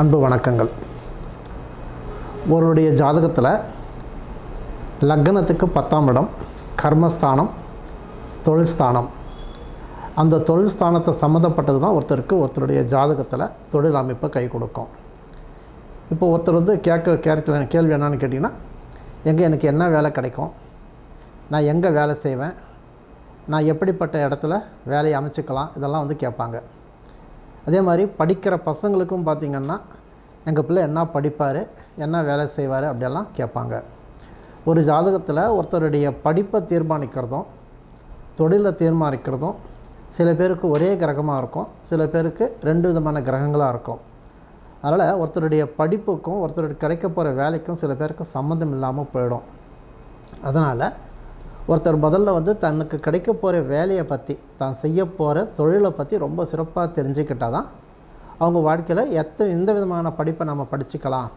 அன்பு வணக்கங்கள். ஒருவருடைய ஜாதகத்தில் லக்னத்துக்கு பத்தாம் இடம் கர்மஸ்தானம் தொழில் ஸ்தானம். அந்த தொழில் ஸ்தானத்தை சம்மந்தப்பட்டது தான் ஒருத்தருக்கு ஒருத்தருடைய ஜாதகத்தில் தொழில் அமைப்பை கை கொடுக்கும். இப்போ ஒருத்தர் வந்து கேட்க கேட்கல கேள்வி என்னன்னு கேட்டிங்கன்னா எங்கே எனக்கு என்ன வேலை கிடைக்கும்? நான் எங்கே வேலை செய்வேன்? நான் எப்படிப்பட்ட இடத்துல வேலையை அமைச்சுக்கலாம்? இதெல்லாம் வந்து கேட்பாங்க. அதே மாதிரி படிக்கிற பசங்களுக்கும் பார்த்திங்கன்னா எங்கள் பிள்ளை என்ன படிப்பார் என்ன வேலை செய்வார் அப்படியெல்லாம் கேட்பாங்க. ஒரு ஜாதகத்தில் ஒருத்தருடைய படிப்பை தீர்மானிக்கிறதும் தொழிலை தீர்மானிக்கிறதும் சில பேருக்கு ஒரே கிரகமாக இருக்கும் சில பேருக்கு ரெண்டு விதமான கிரகங்களாக இருக்கும். அதனால் ஒருத்தருடைய படிப்புக்கும் ஒருத்தருடைய கிடைக்க போகிற வேலைக்கும் சில பேருக்கு சம்மந்தம் இல்லாமல் போயிடும். அதனால் ஒருத்தர் முதல்ல வந்து தனக்கு கிடைக்க போகிற வேலையை பற்றி தான் செய்ய போகிற தொழிலை பற்றி ரொம்ப சிறப்பாக தெரிஞ்சுக்கிட்டால் தான் அவங்க வாழ்க்கையில் எத்த எந்த விதமான படிப்பை நம்ம படிச்சுக்கலாம்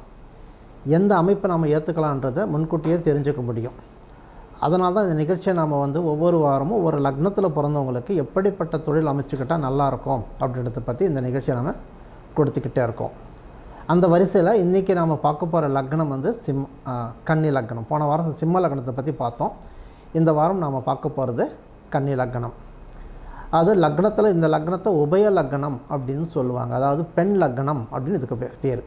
எந்த அமைப்பை நம்ம ஏற்றுக்கலான்றதை முன்கூட்டியே தெரிஞ்சுக்க முடியும். அதனால தான் இந்த நிகழ்ச்சியை நாம் வந்து ஒவ்வொரு வாரமும் ஒரு லக்னத்தில் பிறந்தவங்களுக்கு எப்படிப்பட்ட தொழில் அமைச்சுக்கிட்டால் நல்லாயிருக்கும் அப்படின்றத பற்றி இந்த நிகழ்ச்சியை நம்ம கொடுத்துக்கிட்டே இருக்கோம். அந்த வரிசையில் இன்றைக்கி நாம் பார்க்க போகிற லக்னம் வந்து சிம் கன்னி லக்னம். போன வாரம் சிம்ம லக்னத்தை பற்றி பார்த்தோம். இந்த வாரம் நாம் பார்க்க போகிறது கன்னி லக்னம். அது லக்னத்தில் இந்த லக்னத்தை உபய லக்னம் அப்படின்னு சொல்லுவாங்க. அதாவது பெண் லக்னம் அப்படின்னு இதுக்கு பேர்.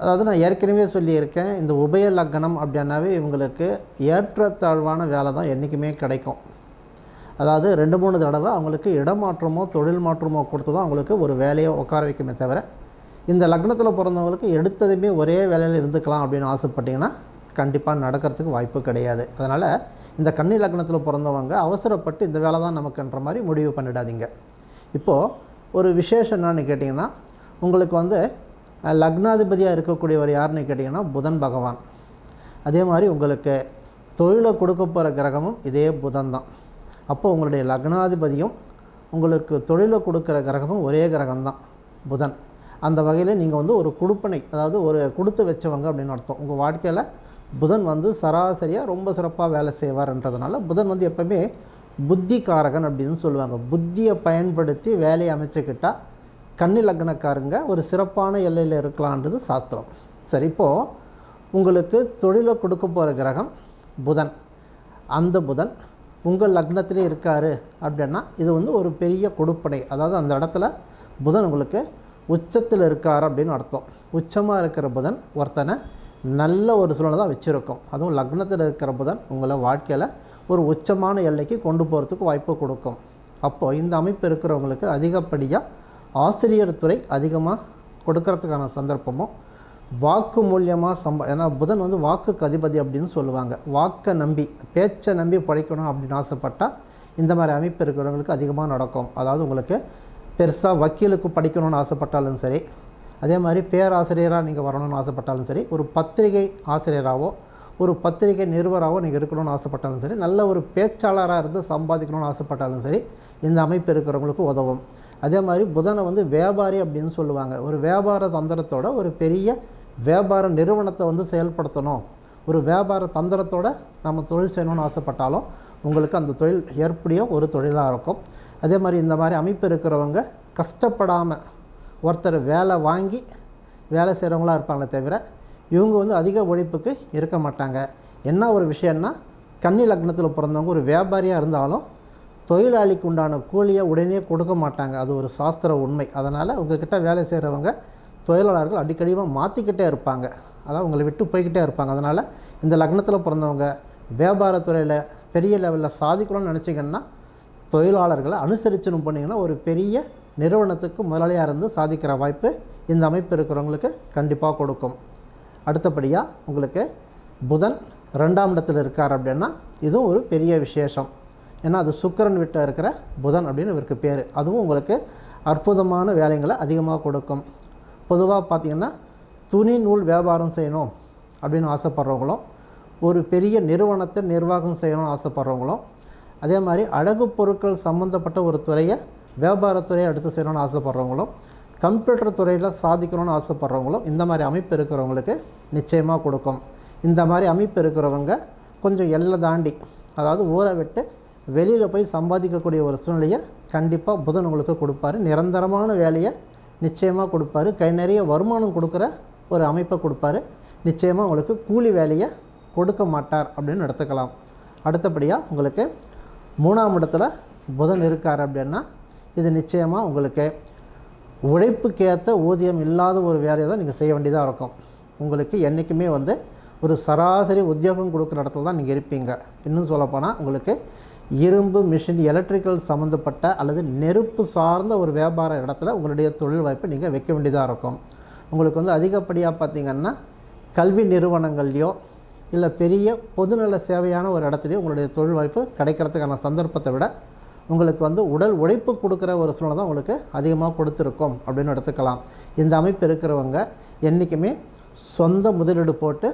அதாவது நான் ஏற்கனவே சொல்லியிருக்கேன் இந்த உபய லக்னம் அப்படின்னாவே இவங்களுக்கு ஏற்றத்தாழ்வான வேலை தான் என்றைக்குமே கிடைக்கும். அதாவது ரெண்டு மூணு தடவை அவங்களுக்கு இடமாற்றமோ தொழில் மாற்றமோ கொடுத்து தான் அவங்களுக்கு ஒரு வேலையை உட்கார வைக்குமே தவிர இந்த லக்னத்தில் பிறந்தவங்களுக்கு எடுத்ததுமே ஒரே வேலையில் இருந்துக்கலாம் அப்படின்னு ஆசைப்பட்டிங்கன்னா கண்டிப்பாக நடக்கிறதுக்கு வாய்ப்பு கிடையாது. அதனால் இந்த கன்னி லக்னத்தில் பிறந்தவங்க அவசரப்பட்டு இந்த வேலை தான் நமக்குன்ற மாதிரி முடிவு பண்ணிடாதீங்க. இப்போது ஒரு விசேஷம் என்னன்னு கேட்டிங்கன்னா உங்களுக்கு வந்து லக்னாதிபதியாக இருக்கக்கூடியவர் யாருன்னு கேட்டிங்கன்னா புதன் பகவான். அதே மாதிரி உங்களுக்கு தொழிலை கொடுக்க போகிற கிரகமும் இதே புதன் தான். அப்போது உங்களுடைய லக்னாதிபதியும் உங்களுக்கு தொழிலை கொடுக்குற கிரகமும் ஒரே கிரகம்தான் புதன். அந்த வகையில் நீங்கள் வந்து ஒரு கொடுப்பனை அதாவது ஒரு கொடுத்து வச்சவங்க அப்படின்னு அர்த்தம். உங்கள் வாழ்க்கையில் புதன் வந்து சராசரியாக ரொம்ப சிறப்பாக வேலை செய்வார்ன்றதுனால புதன் வந்து எப்பவுமே புத்திகாரகன் அப்படின்னு சொல்லுவாங்க. புத்தியை பயன்படுத்தி வேலையை அமைச்சுக்கிட்டால் கன்னி லக்னக்காரங்க ஒரு சிறப்பான எல்லையில் இருக்கலான்றது சாஸ்திரம். சரி இப்போது உங்களுக்கு தொழிலை கொடுக்க போகிற கிரகம் புதன். அந்த புதன் உங்கள் லக்னத்திலே இருக்கார் அப்படின்னா இது வந்து ஒரு பெரிய கொடுப்பனை. அதாவது அந்த இடத்துல புதன் உங்களுக்கு உச்சத்தில் இருக்கார் அப்படின்னு அர்த்தம். உச்சமாக இருக்கிற புதன் ஒருத்தனை நல்ல ஒரு சூழ்நிலை தான் வச்சுருக்கோம். அதுவும் லக்னத்தில் இருக்கிற புதன் உங்களை வாழ்க்கையில் ஒரு உச்சமான எல்லைக்கு கொண்டு போகிறதுக்கு வாய்ப்பு கொடுக்கும். அப்போது இந்த அமைப்பு இருக்கிறவங்களுக்கு அதிகப்படியாக ஆசிரியர் துறை அதிகமாக கொடுக்கறதுக்கான சந்தர்ப்பமும் வாக்கு மூலியமாக சம்ப ஏன்னா புதன் வந்து வாக்குக்கு அதிபதி அப்படின்னு சொல்லுவாங்க. வாக்கை நம்பி பேச்சை நம்பி படைக்கணும் அப்படின்னு ஆசைப்பட்டால் இந்த மாதிரி அமைப்பு இருக்கிறவங்களுக்கு அதிகமாக நடக்கும். அதாவது உங்களுக்கு பெருசாக வக்கீலுக்கு படிக்கணும்னு ஆசைப்பட்டாலும் சரி அதே மாதிரி பேராசிரியராக நீங்கள் வரணும்னு ஆசைப்பட்டாலும் சரி ஒரு பத்திரிகை ஆசிரியராகவோ ஒரு பத்திரிகை நிறுவராகவோ நீங்கள் இருக்கணும்னு ஆசைப்பட்டாலும் சரி நல்ல ஒரு பேச்சாளராக இருந்து சம்பாதிக்கணும்னு ஆசைப்பட்டாலும் சரி இந்த அமைப்பு இருக்கிறவங்களுக்கு உதவும். அதே மாதிரி புதனை வந்து வியாபாரி அப்படின்னு சொல்லுவாங்க. ஒரு வியாபார தந்திரத்தோட ஒரு பெரிய வியாபார நிறுவனத்தை வந்து செயல்படுத்தணும். ஒரு வியாபார தந்திரத்தோட நம்ம தொழில் செய்யணும்னு ஆசைப்பட்டாலும் உங்களுக்கு அந்த தொழில் ஏற்புடைய ஒரு தொழிலாக இருக்கும். அதே மாதிரி இந்த மாதிரி அமைப்பு இருக்கிறவங்க கஷ்டப்படாமல் ஒருத்தர் வேலை வாங்கி வேலை செய்கிறவங்களா இருப்பாங்களே தவிர இவங்க வந்து அதிக உழைப்புக்கு இருக்க மாட்டாங்க. என்ன ஒரு விஷயம்னா கன்னி லக்னத்தில் பிறந்தவங்க ஒரு வியாபாரியாக இருந்தாலும் தொழிலாளிக்கு உண்டான கூலியை உடனே கொடுக்க மாட்டாங்க. அது ஒரு சாஸ்திர உண்மை. அதனால் உங்ககிட்ட வேலை செய்கிறவங்க தொழிலாளர்கள் அடிக்கடிவாக மாற்றிக்கிட்டே இருப்பாங்க. அதாவது உங்களை விட்டு போய்கிட்டே இருப்பாங்க. அதனால் இந்த லக்னத்தில் பிறந்தவங்க வியாபாரத்துறையில் பெரிய லெவலில் சாதிக்கணும்னு நினச்சிங்கன்னா தொழிலாளர்களை அனுசரிச்சுன்னு போனீங்கன்னா ஒரு பெரிய நிறுவனத்துக்கு முதலாளியாக இருந்து சாதிக்கிற வாய்ப்பு இந்த அமைப்பு இருக்கிறவங்களுக்கு கண்டிப்பாக கொடுக்கும். அடுத்தபடியாக உங்களுக்கு புதன் ரெண்டாம் இடத்தில் இருக்கார் அப்படின்னா இதுவும் ஒரு பெரிய விசேஷம். ஏன்னா அது சுக்கிரன் விட்ட இருக்கிற புதன் அப்படின்னு இவருக்கு பேர். அதுவும் உங்களுக்கு அற்புதமான வேலைகளை அதிகமாக கொடுக்கும். பொதுவாக பார்த்திங்கன்னா துணி நூல் வியாபாரம் செய்யணும் அப்படின்னு ஆசைப்பட்றவங்களும் ஒரு பெரிய நிறுவனத்தை நிர்வாகம் செய்யணும்னு ஆசைப்பட்றவங்களும் அதே மாதிரி அழகு பொருட்கள் சம்மந்தப்பட்ட ஒரு துறையை வியாபாரத்துறையை எடுத்து செய்யணும்னு ஆசைப்பட்றவங்களும் கம்ப்யூட்டர் துறையில் சாதிக்கணும்னு ஆசைப்பட்றவங்களும் இந்த மாதிரி அமைப்பு இருக்கிறவங்களுக்கு நிச்சயமாக கொடுக்கும். இந்த மாதிரி அமைப்பு இருக்கிறவங்க கொஞ்சம் எல்லை தாண்டி அதாவது ஊரை விட்டு வெளியில் போய் சம்பாதிக்கக்கூடிய ஒரு சூழ்நிலையை கண்டிப்பாக புதன் உங்களுக்கு கொடுப்பாரு. நிரந்தரமான வேலையை நிச்சயமாக கொடுப்பாரு. கை நிறைய வருமானம் கொடுக்குற ஒரு அமைப்பை கொடுப்பாரு. நிச்சயமாக உங்களுக்கு கூலி வேலையை கொடுக்க மாட்டார் அப்படின்னு எடுத்துக்கலாம். அடுத்தபடியாக உங்களுக்கு மூணாம் இடத்துல புதன் இருக்கார் அப்படின்னா இது நிச்சயமாக உங்களுக்கு உழைப்புக்கேற்ற ஊதியம் இல்லாத ஒரு வேலையை தான் நீங்கள் செய்ய வேண்டியதாக இருக்கும். உங்களுக்கு என்றைக்குமே வந்து ஒரு சராசரி உத்தியோகம் கொடுக்குற இடத்துல தான் நீங்கள் இருப்பீங்க. இன்னும் சொல்லப்போனால் உங்களுக்கு இரும்பு மிஷின் எலக்ட்ரிக்கல் சம்மந்தப்பட்ட அல்லது நெருப்பு சார்ந்த ஒரு வியாபார இடத்துல உங்களுடைய தொழில் வாய்ப்பை நீங்கள் வைக்க வேண்டியதாக இருக்கும். உங்களுக்கு வந்து அதிகப்படியாக பார்த்தீங்கன்னா கல்வி நிறுவனங்கள்லையோ இல்லை பெரிய பொதுநல சேவையான ஒரு இடத்துலையோ உங்களுடைய தொழில் வாய்ப்பு கிடைக்கிறதுக்கான சந்தர்ப்பத்தை விட உங்களுக்கு வந்து உடல் உழைப்பு கொடுக்குற ஒரு சூழ்நிலை தான் உங்களுக்கு அதிகமாக கொடுத்துருக்கோம் அப்படின்னு எடுத்துக்கலாம். இந்த அமைப்பு இருக்கிறவங்க என்றைக்குமே சொந்த முதலீடு போட்டு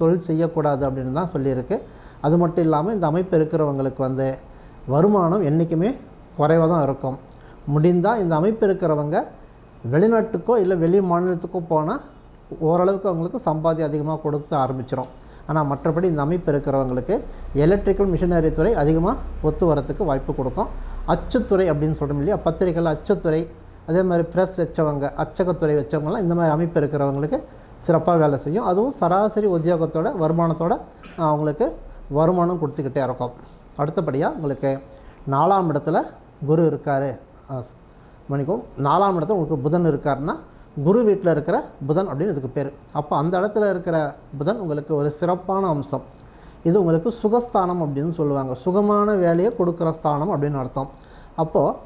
தொழில் செய்யக்கூடாது அப்படின்னு தான் சொல்லியிருக்கு. அது மட்டும் இல்லாமல் இந்த அமைப்பு இருக்கிறவங்களுக்கு வந்து வருமானம் என்றைக்குமே குறைவாக தான் இருக்கும். முடிந்தால் இந்த அமைப்பு இருக்கிறவங்க வெளிநாட்டுக்கோ இல்லை வெளி மாநிலத்துக்கோ போனால் ஓரளவுக்கு அவங்களுக்கு சம்பாதி அதிகமாக கொடுக்க ஆரம்பிச்சிடும் ஆனால் மற்றபடி இந்த அமைப்பு இருக்கிறவங்களுக்கு எலக்ட்ரிக்கல் மிஷினரி துறை அதிகமாக ஒத்து வரத்துக்கு வாய்ப்பு கொடுக்கும். அச்சுத்துறை அப்படின்னு சொல்கிறோம் இல்லையா? பத்திரிகைகள் அச்சுத்துறை அதே மாதிரி ப்ரெஸ் வச்சவங்க அச்சகத்துறை வச்சவங்கலாம் இந்த மாதிரி அமைப்பு இருக்கிறவங்களுக்கு சிறப்பாக வேலை செய்யும். அதுவும் சராசரி உத்தியோகத்தோட வருமானத்தோட அவங்களுக்கு வருமானம் கொடுத்துக்கிட்டே இருக்கும். அடுத்தபடியாக உங்களுக்கு நாலாம் இடத்துல குரு இருக்கார். மணிக்கும் நாலாம் இடத்துல உங்களுக்கு புதன் இருக்காருன்னா குரு வீட்டில் இருக்கிற புதன் அப்படின்னு இதுக்கு பேர். அப்போ அந்த இடத்துல இருக்கிற புதன் உங்களுக்கு ஒரு சிறப்பான அம்சம். இது உங்களுக்கு சுகஸ்தானம் அப்படின்னு சொல்லுவாங்க. சுகமான வேலையை கொடுக்குற ஸ்தானம் அப்படின்னு அர்த்தம். அப்போது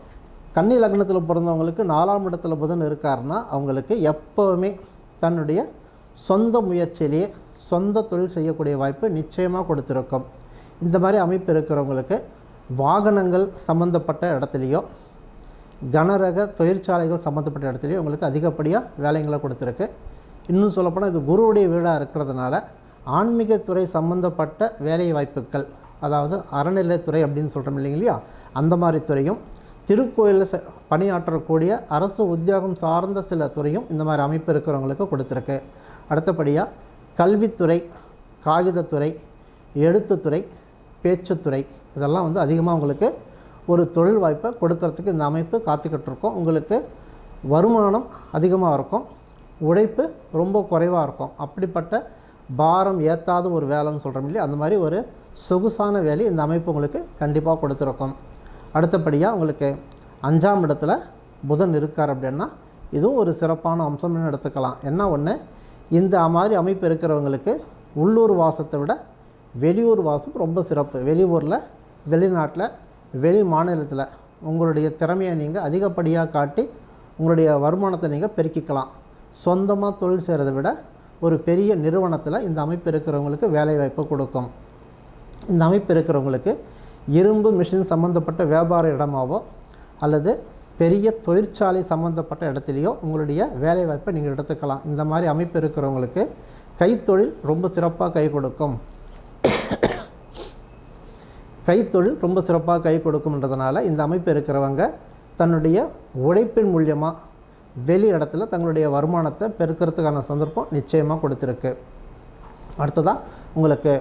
கன்னி லக்னத்தில் பிறந்தவங்களுக்கு நாலாம் இடத்துல புதன் இருக்காருன்னா அவங்களுக்கு எப்போவுமே தன்னுடைய சொந்த முயற்சியிலேயே சொந்த தொழில் செய்யக்கூடிய வாய்ப்பு நிச்சயமாக கொடுத்துருக்கும். இந்த மாதிரி அமைப்பு இருக்கிறவங்களுக்கு வாகனங்கள் சம்மந்தப்பட்ட இடத்துலையோ கனரக தொழிற்சாலைகள் சம்மந்தப்பட்ட இடத்துலையும் உங்களுக்கு அதிகப்படியாக வேலைங்களை கொடுத்துருக்கு. இன்னும் சொல்லப்போனால் இது குருவுடைய வீடாக இருக்கிறதுனால ஆன்மீகத்துறை சம்மந்தப்பட்ட வேலை வாய்ப்புகள் அதாவது அறநிலைத்துறை அப்படின்னு சொல்கிறோம் இல்லைங்க இல்லையா அந்த மாதிரி துறையும் திருக்கோயிலில் ச பணியாற்றக்கூடிய அரசு உத்தியோகம் சார்ந்த சில துறையும் இந்த மாதிரி அமைப்பு இருக்கிறவங்களுக்கு கொடுத்துருக்கு. அடுத்தபடியாக கல்வித்துறை காகிதத்துறை எழுத்துத்துறை பேச்சுத்துறை இதெல்லாம் வந்து அதிகமாக உங்களுக்கு ஒரு தொழில் வாய்ப்பை கொடுக்கறதுக்கு இந்த அமைப்பு காத்துக்கிட்டுருக்கோம். உங்களுக்கு வருமானம் அதிகமாக இருக்கும். உழைப்பு ரொம்ப குறைவாக இருக்கும். அப்படிப்பட்ட பாரம் ஏற்றாத ஒரு வேலைன்னு சொல்கிறோம் இல்லையா? அந்த மாதிரி ஒரு சொகுசான வேலை இந்த அமைப்பு உங்களுக்கு கண்டிப்பாக கொடுத்துருக்கும். அடுத்தபடியாக உங்களுக்கு அஞ்சாம் இடத்துல புதன் இருக்கார் அப்படின்னா இதுவும் ஒரு சிறப்பான அம்சம்னு எடுத்துக்கலாம். என்ன ஒன்று இந்த மாதிரி அமைப்பு இருக்கிறவங்களுக்கு உள்ளூர் வாசத்தை விட வெளியூர் வாசம் ரொம்ப சிறப்பு. வெளியூரில் வெளிநாட்டில் வெளி மாநிலத்தில் உங்களுடைய திறமையை நீங்கள் அதிகப்படியாக காட்டி உங்களுடைய வருமானத்தை நீங்கள் பெருக்கிக்கலாம். சொந்தமாக தொழில் செய்கிறத விட ஒரு பெரிய நிறுவனத்தில் இந்த அமைப்பு இருக்கிறவங்களுக்கு வேலைவாய்ப்பு கொடுக்கும். இந்த அமைப்பு இருக்கிறவங்களுக்கு இரும்பு மிஷின் சம்மந்தப்பட்ட வியாபார இடமாவோ அல்லது பெரிய தொழிற்சாலை சம்மந்தப்பட்ட இடத்துலையோ உங்களுடைய வேலைவாய்ப்பை நீங்கள் எடுத்துக்கலாம். இந்த மாதிரி அமைப்பு இருக்கிறவங்களுக்கு கைத்தொழில் ரொம்ப சிறப்பாக கை கொடுக்கும். கைத்தொழில் ரொம்ப சிறப்பாக கை கொடுக்கும்ன்றதுனால இந்த அமைப்பு இருக்கிறவங்க தன்னுடைய உழைப்பின் மூலியமாக வெளி இடத்துல தங்களுடைய வருமானத்தை பெருக்கிறதுக்கான சந்தர்ப்பம் நிச்சயமாக கொடுத்துருக்கு. அடுத்ததாக உங்களுக்கு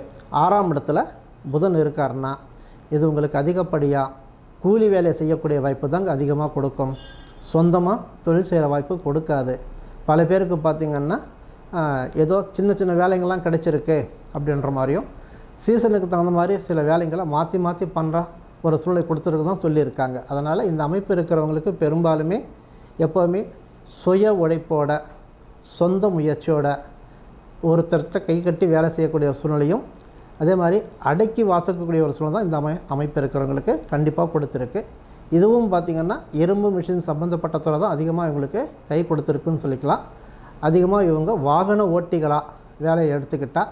ஆறாம் இடத்துல புதன் இருக்காருன்னா இது உங்களுக்கு அதிகப்படியாக கூலி வேலை செய்யக்கூடிய வாய்ப்பு தாங்க அதிகமாக கொடுக்கும். சொந்தமாக தொழில் செய்கிற வாய்ப்பு கொடுக்காது. பல பேருக்கு பார்த்திங்கன்னா ஏதோ சின்ன சின்ன வேலைங்கள்லாம் கிடைச்சிருக்கு அப்படின்ற மாதிரியும் சீசனுக்கு தகுந்த மாதிரி சில வேலைங்களை மாற்றி மாற்றி பண்ணுற ஒரு சூழ்நிலை கொடுத்துருக்குதான் சொல்லியிருக்காங்க. அதனால் இந்த அமைப்பு இருக்கிறவங்களுக்கு பெரும்பாலுமே எப்போவுமே சுய உழைப்போட சொந்த முயற்சியோட ஒருத்தர்கிட்ட கை கட்டி வேலை செய்யக்கூடிய ஒரு சூழ்நிலையும் அதே மாதிரி அடக்கி வாசிக்கக்கூடிய ஒரு சூழ்நிலை தான் இந்த அமை அமைப்பு இருக்கிறவங்களுக்கு கண்டிப்பாக கொடுத்துருக்கு. இதுவும் பார்த்திங்கன்னா இரும்பு மிஷின் சம்மந்தப்பட்ட துறை தான் அதிகமாக இவங்களுக்கு கை கொடுத்துருக்குன்னு சொல்லிக்கலாம். அதிகமாக இவங்க வாகன ஓட்டிகளாக வேலையை எடுத்துக்கிட்டால்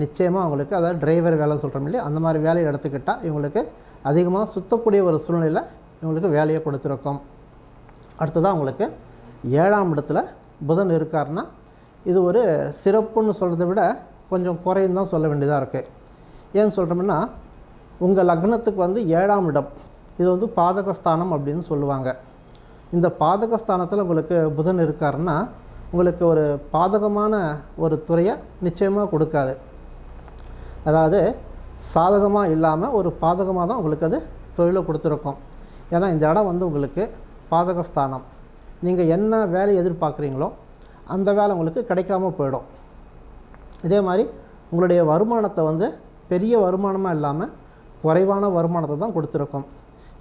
நிச்சயமாக அவங்களுக்கு அதாவது டிரைவர் வேலை சொல்கிறோம் இல்லையா? அந்த மாதிரி வேலையை எடுத்துக்கிட்டால் இவங்களுக்கு அதிகமாக சுத்தக்கூடிய ஒரு சூழ்நிலையில் இவங்களுக்கு வேலையை கொடுத்துருக்கோம். அடுத்ததாக அவங்களுக்கு ஏழாம் இடத்துல புதன் இருக்காருன்னா இது ஒரு சிறப்புன்னு சொல்கிறத விட கொஞ்சம் குறையும் தான் சொல்ல வேண்டியதாக இருக்குது ஏன்னு சொல்கிறோம்னா உங்கள் லக்னத்துக்கு வந்து ஏழாம் இடம் இது வந்து பாதகஸ்தானம் அப்படின்னு சொல்லுவாங்க. இந்த பாதகஸ்தானத்தில் உங்களுக்கு புதன் இருக்காருன்னா உங்களுக்கு ஒரு பாதகமான ஒரு துறையை நிச்சயமாக கொடுக்காது. அதாவது சாதகமாக இல்லாமல் ஒரு பாதகமாக தான் உங்களுக்கு அது தொழிலை கொடுத்துருக்கும். ஏன்னா இந்த இடம் வந்து உங்களுக்கு பாதகஸ்தானம். நீங்கள் என்ன வேலை எதிர்பார்க்குறீங்களோ அந்த வேலை உங்களுக்கு கிடைக்காம போயிடும். இதே மாதிரி உங்களுடைய வருமானத்தை வந்து பெரிய வருமானமாக இல்லாமல் குறைவான வருமானத்தை தான் கொடுத்துருக்கோம்.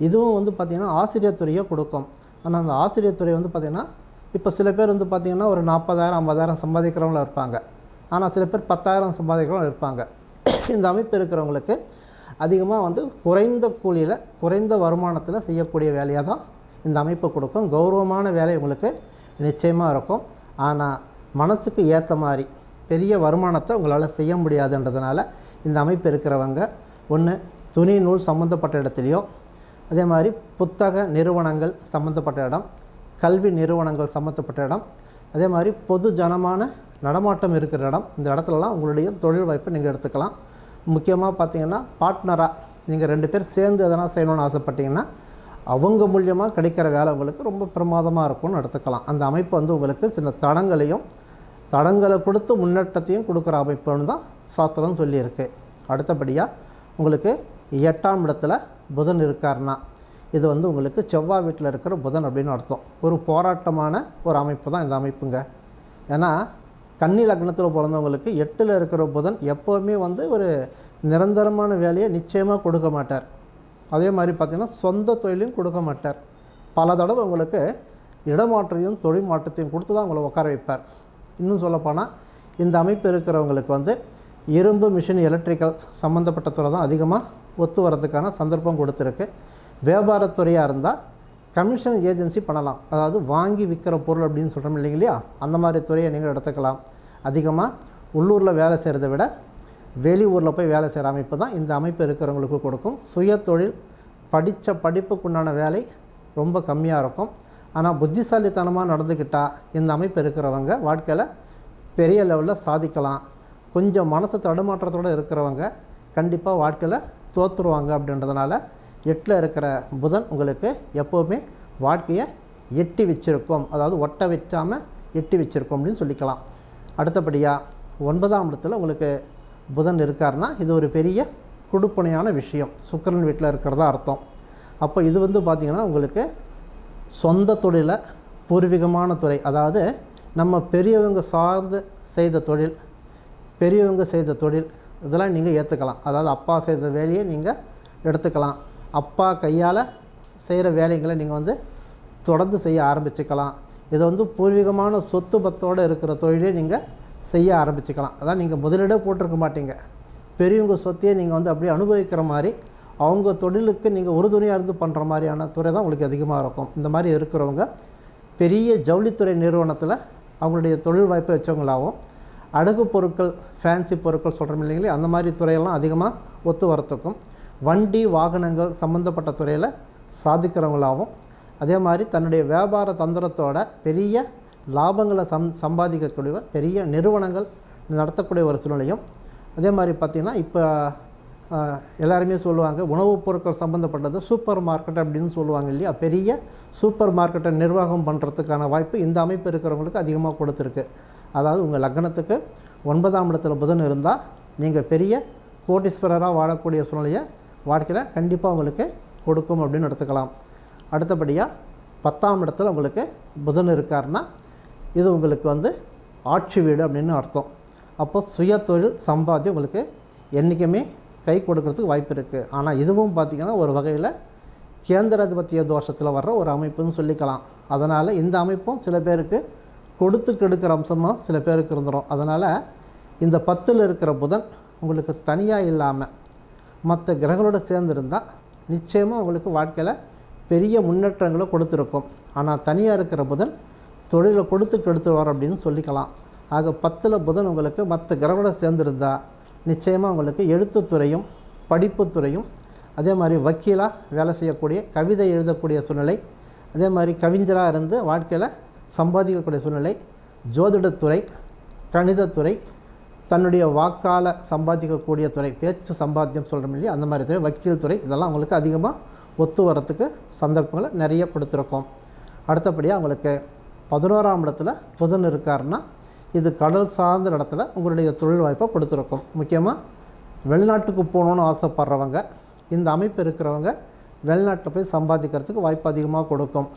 இதுவும் வந்து பார்த்திங்கன்னா ஆசிரியர் துறையை கொடுக்கும். ஆனால் அந்த ஆசிரியர் துறை வந்து பார்த்திங்கன்னா இப்போ சில பேர் வந்து பார்த்திங்கன்னா ஒரு நாற்பதாயிரம் ஐம்பதாயிரம் சம்பாதிக்கிறவங்களும் இருப்பாங்க. ஆனால் சில பேர் பத்தாயிரம் சம்பாதிக்கிறவங்களும் இருப்பாங்க. இந்த அமைப்பு இருக்கிறவங்களுக்கு அதிகமாக வந்து குறைந்த கூலியில் குறைந்த வருமானத்தில் செய்யக்கூடிய வேலையாக தான் இந்த அமைப்பு கொடுக்கும். கௌரவமான வேலை உங்களுக்கு நிச்சயமாக இருக்கும். ஆனால் மனசுக்கு ஏற்ற மாதிரி பெரிய வருமானத்தை உங்களால் செய்ய முடியாதுன்றதுனால இந்த அமைப்பு இருக்கிறவங்க ஒன்று துணி நூல் சம்மந்தப்பட்ட இடத்துலையோ அதே மாதிரி புத்தக நிறுவனங்கள் சம்மந்தப்பட்ட இடம் கல்வி நிறுவனங்கள் சம்மந்தப்பட்ட இடம் அதே மாதிரி பொது ஜனமான நடமாட்டம் இருக்கிற இடம் இந்த இடத்துலலாம் உங்களுடைய தொழில் வாய்ப்பை நீங்கள் எடுத்துக்கலாம். முக்கியமாக பார்த்தீங்கன்னா பார்ட்னராக நீங்கள் ரெண்டு பேர் சேர்ந்து எதனா செய்யணும்னு ஆசைப்பட்டீங்கன்னா அவங்க மூலியமாக கிடைக்கிற வேலை உங்களுக்கு ரொம்ப பிரமாதமாக இருக்கும்னு எடுத்துக்கலாம். அந்த அமைப்பு வந்து உங்களுக்கு சில தடங்களையும் தடங்களை கொடுத்து முன்னேற்றத்தையும் கொடுக்குற அமைப்புன்னு தான் சாஸ்திரம் சொல்லியிருக்கு. அடுத்தபடியாக உங்களுக்கு எட்டாம் இடத்துல புதன் இருக்காருன்னா இது வந்து உங்களுக்கு செவ்வாய் வீட்டில் இருக்கிற புதன் அப்படின்னு அர்த்தம். ஒரு போராட்டமான ஒரு அமைப்பு தான் இந்த அமைப்புங்க. ஏன்னா கன்னி லக்னத்தில் பிறந்தவங்களுக்கு எட்டில் இருக்கிற புதன் எப்போவுமே வந்து ஒரு நிரந்தரமான வேலையை நிச்சயமாக கொடுக்க மாட்டார். அதே மாதிரி பார்த்திங்கன்னா சொந்த தொழிலையும் கொடுக்க மாட்டார். பல தடவை உங்களுக்கு இடமாற்றையும் தொழில் மாற்றத்தையும் கொடுத்து தான் உங்களை உட்கார வைப்பார். இன்னும் சொல்லப்போனால் இந்த அமைப்பு இருக்கிறவங்களுக்கு வந்து இரும்பு மிஷின் எலக்ட்ரிக்கல் சம்மந்தப்பட்ட துறை தான் அதிகமாக ஒத்து வரதுக்கான சந்தர்ப்பம் கொடுத்துருக்கு. வியாபாரத்துறையாக இருந்தால் கமிஷன் ஏஜென்சி பண்ணலாம். அதாவது வாங்கி விற்கிற பொருள் அப்படின்னு சொல்கிறோம் இல்லைங்க இல்லையா அந்த மாதிரி துறையை நீங்கள் எடுத்துக்கலாம். அதிகமாக உள்ளூரில் வேலை செய்கிறத விட வெளியூரில் போய் வேலை செய்கிற அமைப்பு தான் இந்த அமைப்பு இருக்கிறவங்களுக்கு கொடுக்கும். சுய தொழில் படித்த படிப்புக்குண்டான வேலை ரொம்ப கம்மியாக இருக்கும். ஆனால் புத்திசாலித்தனமாக நடந்துக்கிட்டால் இந்த அமைப்பு இருக்கிறவங்க வாழ்க்கையில் பெரிய லெவலில் சாதிக்கலாம். கொஞ்சம் மனசு தடுமாற்றத்தோடு இருக்கிறவங்க கண்டிப்பாக வாழ்க்கையில் தோற்றுருவாங்க அப்படின்றதுனால எட்டில் இருக்கிற புதன் உங்களுக்கு எப்போவுமே வாழ்க்கையை எட்டி வச்சிருக்கும். அதாவது ஒட்ட வச்சாமல் எட்டி வச்சிருக்கும் அப்படின்னு சொல்லிக்கலாம். அடுத்தபடியாக ஒன்பதாம் இடத்துல உங்களுக்கு புதன் இருக்காருன்னா இது ஒரு பெரிய குடுப்பனையான விஷயம். சுக்கரன் வீட்டில் இருக்கிறதா அர்த்தம். அப்போ இது வந்து பார்த்திங்கன்னா உங்களுக்கு சொந்த தொழிலை பூர்வீகமான துறை. அதாவது நம்ம பெரியவங்க சார்ந்து செய்த தொழில் பெரியவங்க செய்த தொழில் இதெல்லாம் நீங்கள் ஏற்றுக்கலாம் அதாவது அப்பா செய்த வேலையை நீங்கள் எடுத்துக்கலாம். அப்பா கையால் செய்கிற வேலைகளை நீங்கள் வந்து தொடர்ந்து செய்ய ஆரம்பிச்சுக்கலாம். இதை வந்து பூர்வீகமான சொத்து பத்தோடு இருக்கிற தொழிலே நீங்கள் செய்ய ஆரம்பிச்சுக்கலாம். அதான் நீங்கள் முதலீடே போட்டிருக்க மாட்டீங்க. பெரியவங்க சொத்தையே நீங்கள் வந்து அப்படியே அனுபவிக்கிற மாதிரி அவங்க தொழிலுக்கு நீங்கள் உறுதுணையாக இருந்து பண்ணுற மாதிரியான துறை தான் உங்களுக்கு அதிகமாக இருக்கும். இந்த மாதிரி இருக்கிறவங்க பெரிய ஜவுளித்துறை நிறுவனத்தில் அவங்களுடைய தொழில் வாய்ப்பை வச்சவங்களாகவும் அடகு பொருட்கள் ஃபேன்சி பொருட்கள் சொல்கிறோம் இல்லைங்களே அந்த மாதிரி துறையெல்லாம் அதிகமாக ஒத்து வரத்துக்கும் வண்டி வாகனங்கள் சம்மந்தப்பட்ட துறையில் சாதிக்கிறவங்களாகவும் அதே மாதிரி தன்னுடைய வியாபார தந்திரத்தோட பெரிய லாபங்களை சம் சம்பாதிக்கக்கூடிய பெரிய நிறுவனங்கள் நடத்தக்கூடிய ஒரு சூழ்நிலையும் அதே மாதிரி பார்த்திங்கன்னா இப்போ எல்லாருமே சொல்லுவாங்க உணவுப் பொருட்கள் சம்மந்தப்பட்டது சூப்பர் மார்க்கெட் அப்படின்னு சொல்லுவாங்க இல்லையா? பெரிய சூப்பர் மார்க்கெட்டை நிர்வாகம் பண்ணுறதுக்கான வாய்ப்பு இந்த அமைப்பு இருக்கிறவங்களுக்கு அதிகமாக கொடுத்துருக்கு. அதாவது உங்கள் லக்னத்துக்கு ஒன்பதாம் இடத்துல புதன் இருந்தால் நீங்கள் பெரிய கோட்டீஸ்வரராக வாழக்கூடிய சூழ்நிலையை வாழ்க்கையில் கண்டிப்பாக உங்களுக்கு கொடுக்கும் அப்படின்னு எடுத்துக்கலாம். அடுத்தபடியாக பத்தாம் இடத்துல உங்களுக்கு புதன் இருக்காருன்னா இது உங்களுக்கு வந்து ஆட்சி வீடு அப்படின்னு அர்த்தம். அப்போ சுய தொழில் சம்பாத்தியம் உங்களுக்கு என்றைக்குமே கை கொடுக்கறதுக்கு வாய்ப்பு இருக்குது ஆனால் இதுவும் பார்த்திங்கன்னா ஒரு வகையில் கேந்திராதிபத்திய தோஷத்தில் வர்ற ஒரு அமைப்புன்னு சொல்லிக்கலாம். அதனால் இந்த அமைப்பும் சில பேருக்கு கொடுத்து கெடுக்கிற அம்சமாக சில பேருக்கு இருந்துடும் அதனால் இந்த பத்தில் இருக்கிற புதன் உங்களுக்கு தனியாக இல்லாமல் மற்ற கிரகங்களோட சேர்ந்துருந்தால் நிச்சயமாக உங்களுக்கு வாழ்க்கையில் பெரிய முன்னேற்றங்களை கொடுத்துருக்கும். ஆனால் தனியாக இருக்கிற புதன் தொழிலை கொடுத்து கெடுத்துருவார் அப்படின்னு சொல்லிக்கலாம். ஆக பத்தில் புதன் உங்களுக்கு மற்ற கிரகங்களோட சேர்ந்துருந்தா நிச்சயமாக உங்களுக்கு எழுத்துத்துறையும் படிப்புத்துறையும் அதே மாதிரி வக்கீலாக வேலை செய்யக்கூடிய கவிதை எழுதக்கூடிய சூழ்நிலை அதே மாதிரி கவிஞராக இருந்து வாழ்க்கையில் சம்பாதிக்கக்கூடிய சூழ்நிலை ஜோதிடத்துறை கணிதத்துறை தன்னுடைய வாக்கால் சம்பாதிக்கக்கூடிய துறை பேச்சு சம்பாத்தியம் சொல்கிறோம் இல்லையா அந்த மாதிரி துறை வக்கீல் துறை இதெல்லாம் உங்களுக்கு அதிகமாக ஒத்து வரத்துக்கு சந்தர்ப்பங்களை நிறைய கொடுத்துருக்கோம். அடுத்தபடியாக உங்களுக்கு பதினோராம் இடத்துல புதன் இருக்காருன்னா இது கடல் சார்ந்த இடத்துல உங்களுடைய தொழில் வாய்ப்பை கொடுத்துருக்கும். முக்கியமாக வெளிநாட்டுக்கு போகணுன்னு ஆசைப்படுறவங்க இந்த அமைப்பு இருக்கிறவங்க வெளிநாட்டில் போய் சம்பாதிக்கிறதுக்கு வாய்ப்பு அதிகமாக கொடுக்கும்.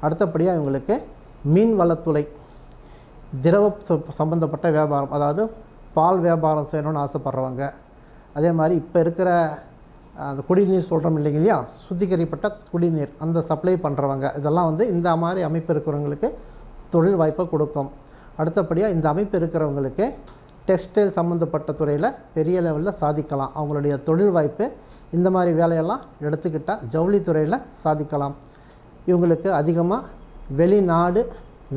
அடுத்தபடியாக இவங்களுக்கு மீன் வளத்துறை திரவ ச- சம்பந்தப்பட்ட வியாபாரம் அதாவது பால் வியாபாரம் செய்யணும்னு ஆசைப்பட்றவங்க. அதே மாதிரி இப்போ இருக்கிற அந்த குடிநீர் சொல்கிறோம் இல்லைங்க இல்லையா சுத்திகரிப்பட்ட குடிநீர் அந்த சப்ளை பண்ணுறவங்க இதெல்லாம் வந்து இந்த மாதிரி அமைப்பு இருக்கிறவங்களுக்கு தொழில் வாய்ப்பை கொடுக்கும். அடுத்தபடியாக இந்த அமைப்பு இருக்கிறவங்களுக்கு டெக்ஸ்டைல் சம்மந்தப்பட்ட துறையில் பெரிய லெவலில் சாதிக்கலாம். அவங்களுடைய தொழில் வாய்ப்பு இந்த மாதிரி வேலையெல்லாம் எடுத்துக்கிட்டால் ஜவுளித்துறையில் சாதிக்கலாம். இவங்களுக்கு அதிகமாக வெளிநாடு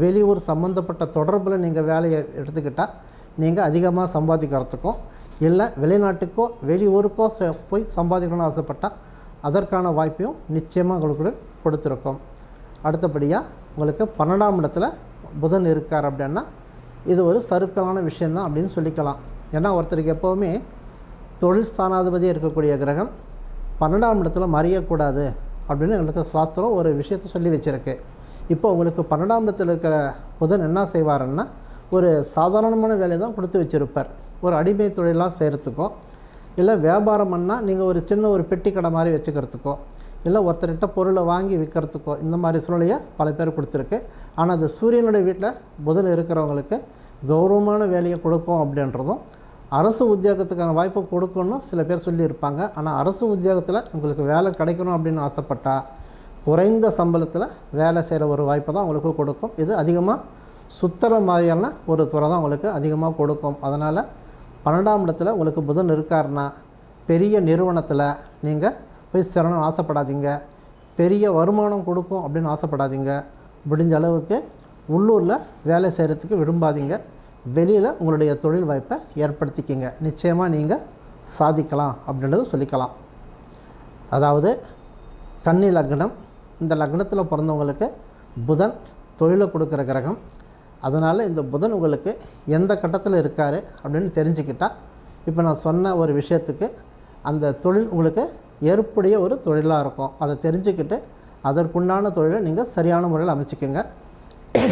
வெளியூர் சம்மந்தப்பட்ட தொடர்பில் நீங்கள் வேலையை எடுத்துக்கிட்டால் நீங்கள் அதிகமாக சம்பாதிக்கிறதுக்கும் இல்லை வெளிநாட்டுக்கோ வெளியூருக்கோ ச- போய் சம்பாதிக்கணும்னு ஆசைப்பட்டால் அதற்கான வாய்ப்பையும் நிச்சயமாக உங்களுக்கு கொடுத்துருக்கோம். அடுத்தபடியாக உங்களுக்கு பன்னெண்டாம் இடத்துல புதன் இருக்கார் அப்படின்னா இது ஒரு சருக்கலான விஷயந்தான் அப்படின்னு சொல்லிக்கலாம். ஏன்னா ஒருத்தருக்கு எப்போவுமே தொழில் ஸ்தானாதிபதி இருக்கக்கூடிய கிரகம் பன்னெண்டாம் இடத்துல மறையக்கூடாது அப்படின்னு எங்களுக்கு சாஸ்திரம் ஒரு விஷயத்தை சொல்லி வச்சுருக்கு. இப்போ உங்களுக்கு பன்னெண்டாம் இடத்தில் இருக்கிற புதன் என்ன செய்வாருன்னா ஒரு சாதாரணமான வேலையை தான் கொடுத்து வச்சுருப்பார். ஒரு அடிமை தொழிலாக செய்கிறதுக்கோ இல்லை வியாபாரம் பண்ணால் நீங்கள் ஒரு சின்ன ஒரு பெட்டி கடை மாதிரி வச்சுக்கிறதுக்கோ இல்லை ஒருத்தர்கிட்ட பொருளை வாங்கி விற்கிறதுக்கோ இந்த மாதிரி சூழ்நிலையை பல பேர் கொடுத்துருக்கு. ஆனால் அது சூரியனுடைய வீட்டில் புதன் இருக்கிறவங்களுக்கு கௌரவமான வேலையை கொடுக்கும் அப்படின்றதும் அரசு உத்தியோகத்துக்கான வாய்ப்பு கொடுக்கணும்னு சில பேர் சொல்லியிருப்பாங்க. ஆனால் அரசு உத்தியோகத்தில் உங்களுக்கு வேலை கிடைக்கணும் அப்படின்னு ஆசைப்பட்டால் குறைந்த சம்பளத்தில் வேலை செய்கிற ஒரு வாய்ப்பை தான் உங்களுக்கு கொடுக்கும். இது அதிகமாக சுத்துற மாதிரியான ஒரு துறை தான் உங்களுக்கு அதிகமாக கொடுக்கும். அதனால் பன்னெண்டாம் இடத்துல உங்களுக்கு புதன் இருக்காருன்னா பெரிய நிறுவனத்தில் நீங்கள் போய் சேரணும்னு ஆசைப்படாதீங்க. பெரிய வருமானம் கொடுக்கும் அப்படின்னு ஆசைப்படாதீங்க. முடிஞ்ச அளவுக்கு உள்ளூரில் வேலை செய்கிறதுக்கு விரும்பாதீங்க. வெளியில் உங்களுடைய தொழில் வாய்ப்பை ஏற்படுத்திக்கிங்க. நிச்சயமாக நீங்கள் சாதிக்கலாம் அப்படின்றத சொல்லிக்கலாம். அதாவது கன்னி லக்னம் இந்த லக்னத்தில் பிறந்தவங்களுக்கு புதன் தொழிலை கொடுக்குற கிரகம். அதனால் இந்த புதன் உங்களுக்கு எந்த கட்டத்தில் இருக்கார் அப்படின்னு தெரிஞ்சுக்கிட்டால் இப்போ நான் சொன்ன ஒரு விஷயத்துக்கு அந்த தொழில் உங்களுக்கு ஏற்புடைய ஒரு தொழிலாக இருக்கும். அதை தெரிஞ்சுக்கிட்டு அதற்குண்டான தொழிலை நீங்கள் சரியான முறையில் அமைச்சிக்கோங்க.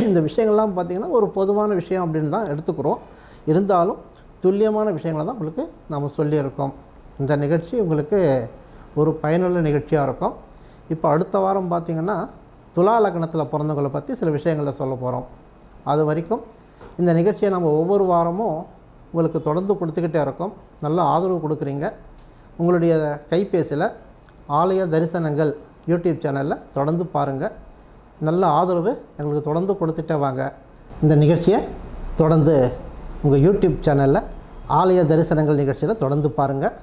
இந்த விஷயங்கள்லாம் பார்த்திங்கன்னா ஒரு பொதுவான விஷயம் அப்படின்னு தான் எடுத்துக்கிறோம். இருந்தாலும் துல்லியமான விஷயங்களை தான் உங்களுக்கு நாம் சொல்லியிருக்கோம். இந்த நிகழ்ச்சி உங்களுக்கு ஒரு பயனுள்ள நிகழ்ச்சியாக இருக்கும். இப்போ அடுத்த வாரம் பார்த்திங்கன்னா துலா லக்னத்தில் பிறந்தவங்களை பற்றி சில விஷயங்களை சொல்ல போகிறோம் அது வரைக்கும் இந்த நிகழ்ச்சியை நம்ம ஒவ்வொரு வாரமும் உங்களுக்கு தொடர்ந்து கொடுத்துக்கிட்டே இருக்கோம். நல்ல ஆதரவு கொடுக்குறீங்க. உங்களுடைய கைபேசியில் ஆலய தரிசனங்கள் யூடியூப் சேனலில் தொடர்ந்து பாருங்கள் நல்ல ஆதரவு எங்களுக்கு தொடர்ந்து கொடுத்துட்டே வாங்க. இந்த நிகழ்ச்சியை தொடர்ந்து உங்கள் யூடியூப் சேனலில் ஆலய தரிசனங்கள் நிகழ்ச்சியில் தொடர்ந்து பாருங்கள்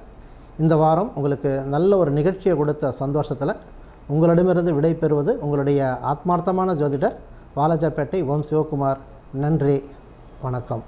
இந்த வாரம் உங்களுக்கு நல்ல ஒரு நிகழ்ச்சியை கொடுத்த சந்தோஷத்தில் உங்களிடமிருந்து விடை பெறுவது உங்களுடைய ஆத்மார்த்தமான ஜோதிடர் வாலாஜாப்பேட்டை ஓம் சிவகுமார். நன்றி. வணக்கம்.